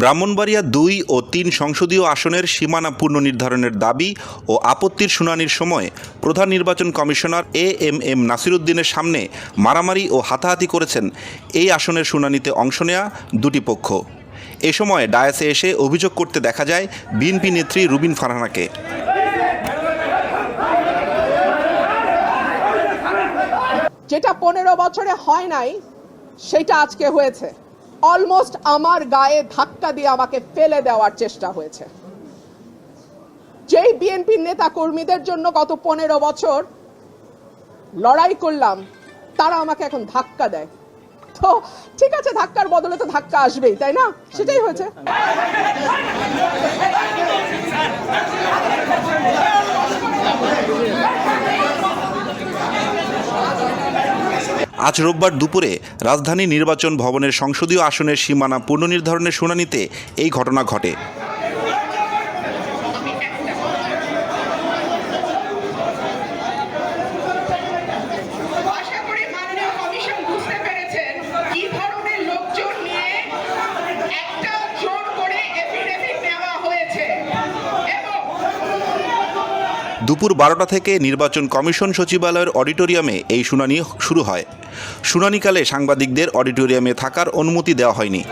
ব্রাহ্মণবাড়িয়া দুই ও তিন সংসদীয় আসনের সীমানা পুনর্নির্ধারণের দাবি ও আপত্তির শুনানির সময় প্রধান নির্বাচন কমিশনার এ এম এম নাসিরুদ্দিনের সামনে মারামারি ও হাতাহাতি করেছেন। এই আসনের শুনানিতে অংশ নেয়া দুটি পক্ষ। এ সময় ডায়াসে এসে অভিযোগ করতে দেখা যায়, বিএনপি নেত্রী রুবিন ফারহানাকে। যেটা পনেরো বছরে হয় নাই, সেটা আজকে হয়েছে। অলমোস্ট আমার গায়ে ধাক্কা দিয়ে আমাকে ফেলে দেওয়ার চেষ্টা হয়েছে। যেই বিএনপির নেতা কর্মীদের জন্য গত পনেরো বছর লড়াই করলাম, তারা আমাকে এখন ধাক্কা দেয়। তো ঠিক আছে, ধাক্কার বদলে তো ধাক্কা আসবেই, তাই না? সেটাই হয়েছে। আজ রোববার দুপুরে রাজধানী নির্বাচন ভবনের সংসদীয় আসনের সীমানা পুনর্নির্ধারণের শুনানিতে এই ঘটনা ঘটে। দুপুর বারোটা থেকে নির্বাচন কমিশন সচিবালয়ের অডিটোরিয়ামে এই শুনানি শুরু হয়। শুনানিকালে সাংবাদিকদের অডিটোরিয়ামে থাকার অনুমতি দেওয়া হয়নি।